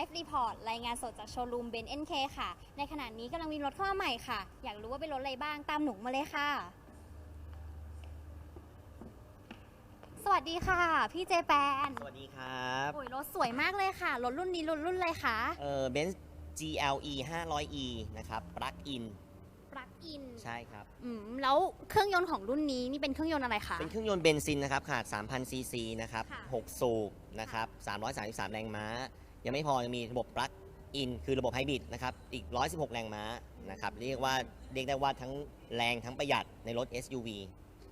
NK Live Report รายงานสดจากโชว์รูมเบน NK ค่ะ ในขณะนี้กำลังมีรถเข้ามาใหม่ค่ะ อยากรู้ว่าเป็นรถอะไรบ้างตามหนูมาเลยค่ะ สวัสดีค่ะ พี่เจแปนสวัสดีครับโอ้ยรถสวยมากเลยค่ะ รถรุ่นนี้รถรุ่นอะไรคะเออเบนซ์ GLE 500E นะครับปลั๊กอินปลั๊กอินใช่ครับอืมแล้วเครื่องยนต์ของรุ่นนี้นี่เป็นเครื่องยนต์อะไรคะ เป็นเครื่องยนต์เบนซินนะครับขนาด3,000ซีซีนะครับค่ะ 6สูบนะครับ333 แรงม้า ยังไม่พอยังมีระบบปลั๊กอินคือระบบไฮบริดนะครับอีก 116 แรงม้านะครับเรียกว่าเรียกได้ว่าทั้งแรงทั้งประหยัดในรถ SUV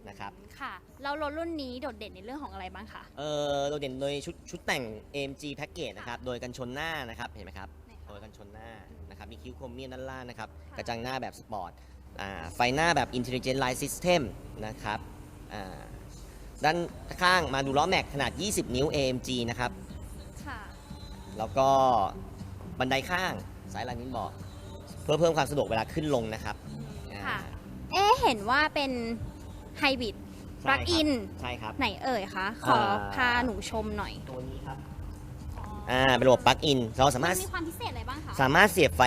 นะครับค่ะแล้วรถรุ่นนี้โดดเด่นในเรื่องของอะไรบ้างคะเออโดดเด่นโดยชุดชุดแต่ง AMG Package นะครับโดยกันชนหน้านะครับเห็นไหมครับไหนโดคะยกันชนหน้านะครับมีคิ้วโครเมียมด้านล่างนะครับค่ะกระจังหน้าแบบสปอร์ตอ่าไฟหน้าแบบ Intelligent Light System นะครับอ่าด้านข้างมาดูล้อแม็กขนาด 20 นิ้ว AMG นะครับค่ะ แล้วก็บันไดข้างสายลานินบอก เพื่อเพิ่มความสะดวกเวลาขึ้นลงนะครับอ่าค่ะ เอ๊ะเห็นว่าเป็นไฮบริดใช่ปลั๊กอิน ใช่ครับ ไหนเอ่ยคะ ขออ่าพาหนูชมหน่อยตัวนี้ครับอ่าเป็นระบบปลั๊กอินเราสามารถนมีความพิเศษอะไรบ้างคะ สามารถเสียบไฟ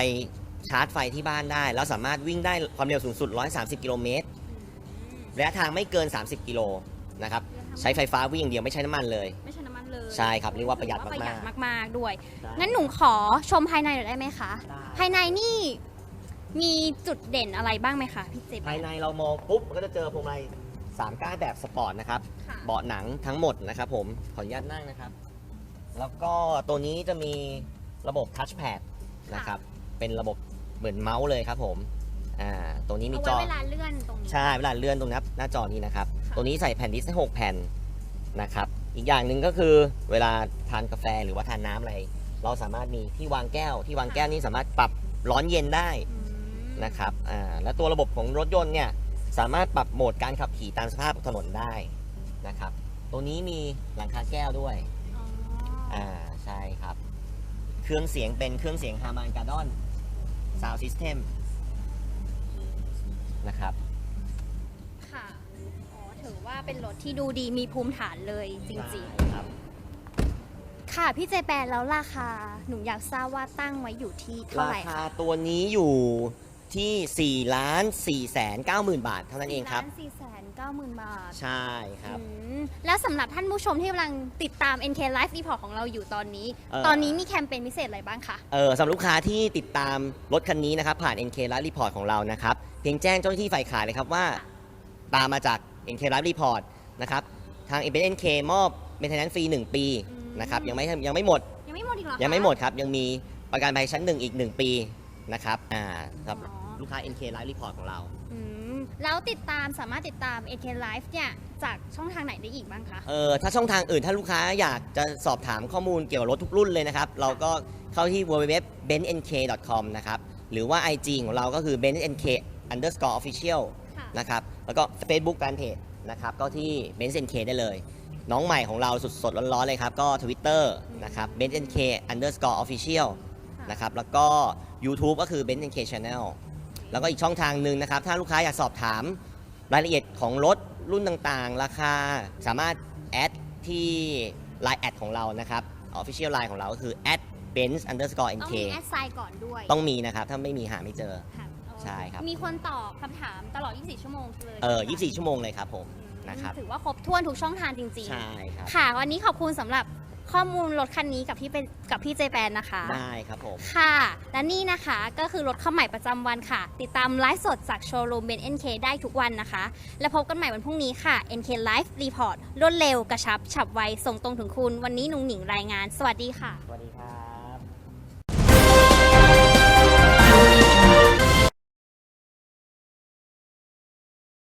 ชาร์จไฟที่บ้านได้ แล้วสามารถวิ่งได้ความเร็วสูงสุด 130 กิโลเมตรระยะทางไม่เกิน 30 กิโลนะครับ ใช้ไฟฟ้าวิ่งอย่างเดียวไม่ใช้น้ำมันเลย ไม่ใช่น้ำมัน เลยใช่ครับเรียกว่าประหยัดถือประหยัดมากมาก ๆ ด้วย งั้นหนูขอชมภายในหน่อยได้ไหมคะ ภายในนี่มีจุดเด่นอะไรบ้างไหมคะพี่เจภายในเรามองปุ๊บก็จะเจอพวงมาลัยสามก้านแบบสปอร์ตนะครับ ค่ะเบาะหนังทั้งหมดนะครับผม ขออนุญาตนั่งนะครับ แล้วก็ตัวนี้จะมีระบบทัชแพดนะครับ เป็นระบบเหมือนเมาส์เลยครับผมอ่าตัวนี้มีเอาจไว้อ เวลาเลื่อนตรงนี้ ใช่เวลาเลื่อนตรงหน้าหน้าจอนี้นะครับค่ะตัวนี้ใส่แผ่นดิสก์ให้6แผ่นนะครับ อีกอย่างหนึ่งก็คือเวลาทานกาแฟหรือว่าทานน้ำอะไร เราสามารถมีที่วางแก้ว ที่วางแก้วนี้สามารถปรับร้อนเย็นได้อืมนะครับอ่าและตัวระบบของรถยนต์เนี่ยสามารถปรับโหมดการขับขี่ตามสภาพถนนได้นะครับ ตัวนี้มีหลังคาแก้วด้วยอ๋อออ่าใช่ครับ เครื่องเสียงเป็นเครื่องเสียงฮาร์มันการ์ดอนซาวด์ซิสเต็มนะครับค่ะอ๋อถือว่า เป็นรถที่ดูดีมีภูมิฐานเลยจริงใช่ครับๆค่ะ พี่เจแปนแล้วราคา หนูอยากทราบว่าตั้งไว้อยู่ที่เท่าราไหร่คาคะตัวนี้อยู่ที่4ล้าน4แสน9หมื่นบาทเท่านั้นเองครับ สี่แสนเก้าหมื่นบาทใช่ครับ อืมแล้วสำหรับท่านผู้ชมที่กำลังติดตาม NK Live Report ของเราอยู่ตอนนี้ เอ่อ ตอนนี้มีแคมเปญพิเศษอะไรบ้างคะ เออสำหรับลูกค้าที่ติดตามรถคันนี้นะครับ ผ่าน NK Live Report ของเรานะครับ เพียงแจ้งเจ้าหน้าที่ฝ่ายขายเลยครับว่า ตามมาจาก NK Live Report นะครับทาง a อ NK มอบ maintenance ฟรี 1 ปีอืมนะครับยังไม่ยังไม่หมด ยังไม่หมดอีกเหรอคะยังไม่หมดครับ ยังมีประกันภัยชั้น 1 อีก 1 ปีนะครับอ่าสำหรับอ๋อลูกค้า NK Live Report ของเรา อืมแล้วติดตามสามารถติดตาม NK Live เนี่ยจากช่องทางไหนได้อีกบ้างคะ เออถ้าช่องทางอื่นถ้าลูกค้าอยากจะสอบถามข้อมูลเกี่ยวกับรถทุกรุ่นเลยนะครับ เราก็เข้าที่ www.benzNK.com นะครับ หรือว่า IG ของเราก็คือ benzNK underscore official ค่ะ นะครับ แล้วก็ Facebook Fanpage นะครับ ก็ที่ benzNK ได้เลย น้องใหม่ของเราสดๆร้อนๆเลยครับ ก็ Twitter นะครับ benzNK underscore official นะครับ แล้วก็ YouTube ก็คือ benzNK channel แล้วก็อีกช่องทางหนึ่งนะครับ ถ้าลูกค้าอยากสอบถามรายละเอียดของรถรุ่นต่างๆ ราคาสามารถแอดที่ Line แอดของเรานะครับ Official Line ของเราก็คือ at benz underscore ต้อง nk มีแอดไซน์ก่อนด้วย ต้องมีนะครับ ถ้าไม่มีหาไม่เจอค่ะ ใช่ครับ มีคนตอบคำถามตลอด 24 ชั่วโมงเลยเออใช่ไหม24 ชั่วโมงเลยครับผมอืมนะครับ ถือว่าครบถ้วนทุกช่องทางจริง ใช่ครับ ๆ ค่ะ วันนี้ขอบคุณสำหรับข้อมูลรถคันนี้กับพี่เป็นกับพี่เจแปนนะคะ ได้ครับผม ค่ะ และนี่นะคะก็คือรถเข้าใหม่ประจำวันค่ะ ติดตามไลฟ์สดจากโชว์รูมเบน NK ได้ทุกวันนะคะ และพบกันใหม่วันพรุ่งนี้ค่ะ NK Live Report รวดเร็วกระชับ ฉับไว ส่งตรงถึงคุณ วันนี้หนุ่งหนิงรายงาน สวัสดีค่ะ